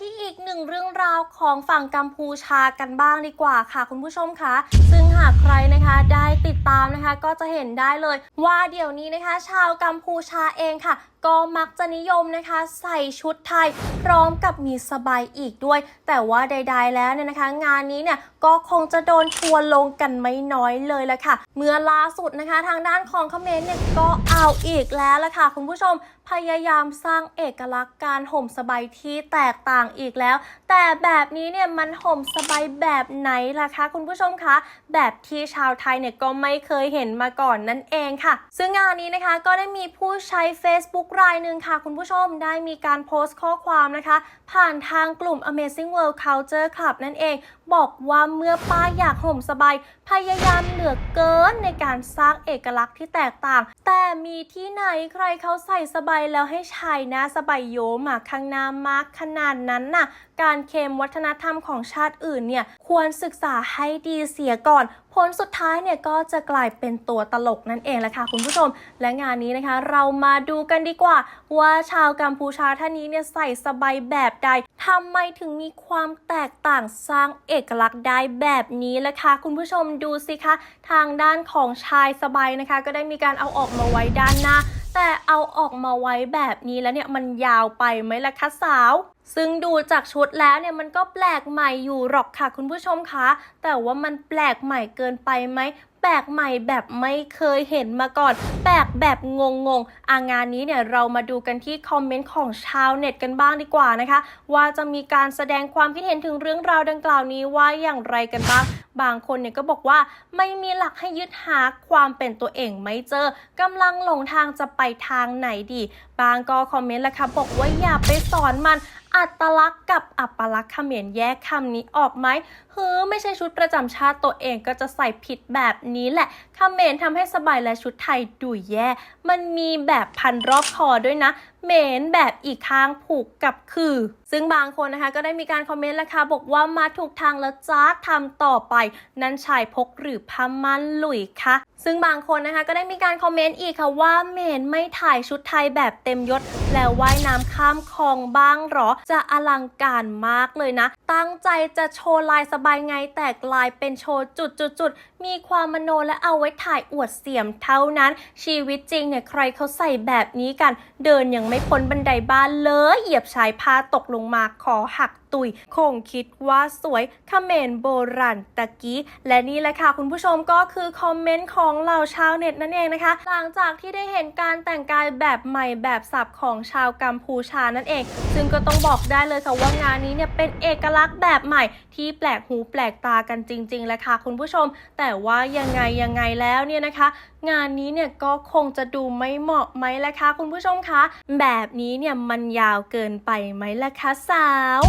ที่อีกหนึ่งเรื่องราวของฝั่งกัมพูชากันบ้างดีกว่าค่ะคุณผู้ชมคะซึ่งหากใครนะคะได้ติดตามนะคะก็จะเห็นได้เลย ว่าเดี๋ยวนี้นะคะ ชาวกัมพูชาเองค่ะ ก็มักจะนิยมนะคะ ใส่ชุดไทย พร้อมกับมีสบายอีกด้วย แต่ว่าใด ๆ แล้วเนี่ยนะคะ งานนี้เนี่ยก็คงจะโดนทัวลงกันไม่น้อยเลยละค่ะ เมื่อล่าสุดนะคะ ทางด้านของคอมเขมนต์เนี่ยก็เอาอีกแล้วละค่ะ คุณผู้ชมพยายามสร้างเอกลักษณ์การห่มสบายที่แตกต่างอีกแล้ว แต่แบบนี้เนี่ยมันห่มสบายแบบไหนล่ะคะ คุณผู้ชมคะแบบที่ชาวไทยเนี่ยก็ไม่เคยเห็นมาก่อนนั่นเองค่ะ ซึ่งงานนี้นะคะก็ได้มีผู้ใช้ Facebook รายหนึ่งค่ะ คุณผู้ชมได้มีการโพสต์ข้อความนะคะ ผ่านทางกลุ่ม Amazing World Culture Club นั่นเอง บอกว่าเมื่อป้าอยากห่มสบาย พยายามเหลือเกินในการสร้างเอกลักษณ์ที่แตกต่าง แต่มีที่ไหนใครเขาใส่สบายแล้วให้ชายหน้าสบายโยมาข้างหน้ามากขนาดนั้นน่ะการเคลมวัฒนธรรมของชาติอื่นเนี่ยควรศึกษาให้ดีเสียก่อนผลสุดท้ายเนี่ยก็จะกลายเป็นตัวตลกนั่นเองแหละค่ะคุณผู้ชม และงานนี้นะคะ เรามาดูกันดีกว่า ว่าชาวกัมพูชาท่านนี้เนี่ยใส่สบายแบบใดทำไมถึงมีความแตกต่างสร้างเอกลักษณ์ได้แบบนี้ล่ะคะคุณผู้ชมดูสิคะ ทางด้านของชายสบายนะคะ ก็ได้มีการเอาออกมาไว้ด้านหน้า แต่เอาออกมาไว้แบบนี้แล้วเนี่ยมันยาวไปไหมล่ะคะสาว ซึ่งดูจากชุดแล้วเนี่ยมันก็แปลกใหม่อยู่หรอกค่ะคุณผู้ชมคะ แต่ว่ามันแปลกใหม่เกินไปไหม แปลกใหม่แบบไม่เคยเห็นมาก่อน แปลกแบบงงงๆอางานนี้เนี่ยเรามาดูกันที่คอมเมนต์ของชาวเน็ตกันบ้างดีกว่านะคะ ว่าจะมีการแสดงความคิดเห็นถึงเรื่องราวดังกล่าวนี้ว่าอย่างไรกันบ้างบางคนเนี่ยก็บอกว่าไม่มีหลักให้ยึดหาความเป็นตัวเองไม่เจอกำลังหลงทางจะไปทางไหนดี บางก็คอมเมนต์แหละค่ะบอกว่าอย่าไปสอนมันอัตลักษณ์กับอัปลักษณ์เขมรแยกคำนี้ออกไหมเฮ้อไม่ใช่ชุดประจำชาติตัวเองก็จะใส่ผิดแบบนี้แหละเขมรทำให้สบายและชุดไทยดูแย่ มันมีแบบพันรอบคอด้วยนะเหมนแบบอีกข้างผูกกับคือ ซึ่งบางคนนะคะก็ได้มีการคอมเมนต์แล้วค่ะบอกว่ามาถูกทางแล้วจ้าทำต่อไป นั้นชายพกหรือพมันหลุยคะซึ่งบางคนนะคะก็ได้มีการคอมเมนต์อีกค่ะว่าเหมนไม่ถ่ายชุดไทยแบบเต็มยศ แล้วว่ายน้ำข้ามคลองบ้างหรอ จะอลังการมากเลยนะ ตั้งใจจะโชว์ลายสบายไงแต่กลายเป็นโชว์จุดจุดจุดๆมีความมโนและเอาไว้ถ่ายอวดเสียมเท่านั้น ชีวิตจริงเนี่ยใครเขาใส่แบบนี้กัน เดินยังไม่พ้นบันไดบ้านเลยเหยียบชายผ้าตกลงมาขอหัก ตุย คงคิดว่าสวยเขมรโบราณตะกี้ และนี่แหละค่ะ คุณผู้ชมก็คือคอมเมนต์ของเหล่าชาวเน็ตนั่นเองนะคะ หลังจากที่ได้เห็นการแต่งกายแบบใหม่แบบสับของชาวกัมพูชานั่นเอง ซึ่งก็ต้องบอกได้เลยค่ะว่างานนี้เนี่ยเป็นเอกลักษณ์แบบใหม่ที่แปลกหูแปลกตากันจริงๆแหละค่ะคุณผู้ชม แต่ว่ายังไงยังไงแล้วเนี่ยนะคะ งานนี้เนี่ยก็คงจะดูไม่เหมาะไหมล่ะคะคุณผู้ชมคะ แบบนี้เนี่ยมันยาวเกินไปไหมล่ะคะสาว